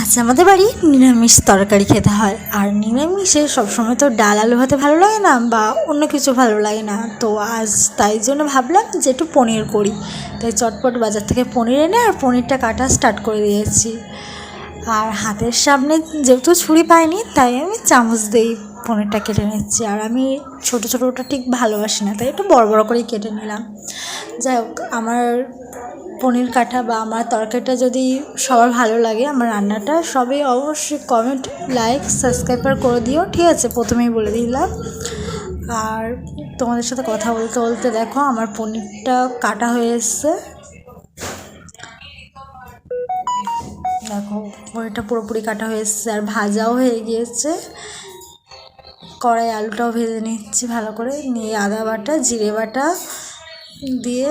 আচ্ছা আমাদের বাড়ি নিরামিষ তরকারি খেতে হয়। আর নিরামিষে সবসময় তো ডাল আলু ভাতে ভালো লাগে না বা অন্য কিছু ভালো লাগে না। তো আজ তাই জন্য ভাবলাম যে একটু পনির করি। তাই চটপট বাজার থেকে পনির এনে আর পনিরটা কাটা স্টার্ট করে দিয়েছি। আর হাতের সামনে যেহেতু ছুরি পাইনি, তাই আমি চামচ দিয়েই পনিরটা কেটে নিচ্ছি। আর আমি ছোটো ছোটোটা ঠিক ভালোবাসি না, তাই একটু বড় বড় করেই কেটে নিলাম। যাই হোক, আমার পনির কাটা বা আমার তরকারিটা যদি সবার ভালো লাগে, আমার রান্নাটা সবই অবশ্যই কমেন্ট লাইক সাবস্ক্রাইবার করে দিও। ঠিক আছে, প্রথমেই বলে দিলাম। আর তোমাদের সাথে কথা বলতে বলতে দেখো, আমার পনিরটা কাটা হয়ে এসছে। দেখো, পনিরটা পুরোপুরি কাটা হয়ে এসছে আর ভাজাও হয়ে গিয়েছে। কড়াই আলুটাও ভেজে নিচ্ছি ভালো করে। নিয়ে আদা বাটা, জিরে বাটা দিয়ে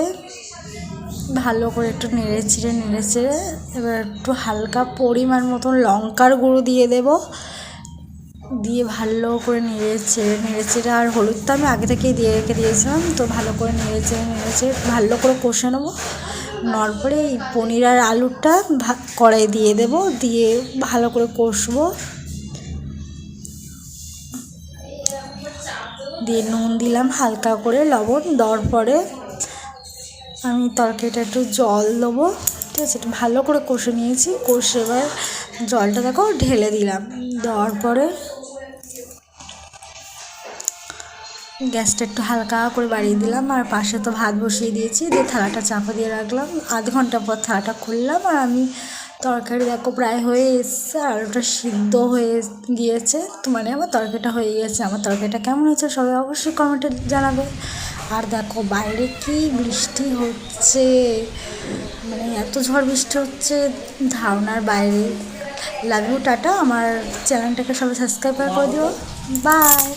ভালো করে একটু নেড়ে চিড়ে, নেড়ে চেড়ে এবার একটু হালকা পরিমাণ মতন লঙ্কার গুঁড়ো দিয়ে দেব। দিয়ে ভালো করে নেড়ে চেড়ে নেড়ে চেড়ে আর হলুদটা আমি আগে থেকেই দিয়ে রেখে দিয়েছিলাম, তো ভালো করে নেড়ে চেড়ে নেড়ে চেড়ে ভালো করে কষে নেব। নেওয়ার পরে এই পনির আর আলুটা কড়াই দিয়ে দেব, দিয়ে ভালো করে কষবো। দিয়ে নুন দিলাম হালকা করে লবণ, দেওয়ার পরে আমি তরকারিটা একটু জল দেবো, ঠিক আছে? একটু ভালো করে কষে নিয়েছি, কষে এবার জলটা দেখো ঢেলে দিলাম। দেওয়ার পরে গ্যাসটা একটু হালকা করে বাড়িয়ে দিলাম, আর পাশে তো ভাত বসিয়ে দিয়েছি, দিয়ে থালাটা চাপা দিয়ে রাখলাম। আধ ঘণ্টা পর থালাটা খুললাম, আর আমি তরকারি দেখো প্রায় হয়ে এসছে আর ওটা সিদ্ধ হয়ে গিয়েছে। তো মানে আমার তরকারিটা হয়ে গিয়েছে, আমার তরকারিটা কেমন হয়েছে সবাই অবশ্যই কমেন্টে জানাবে। আর দেখো বাইরে কি বৃষ্টি হচ্ছে? মানে এত ঝড় বৃষ্টি হচ্ছে, ধারণার বাইরে। Love you tata. আমার চ্যানেলটাকে সবাই সাবস্ক্রাইব করে দিও। বাই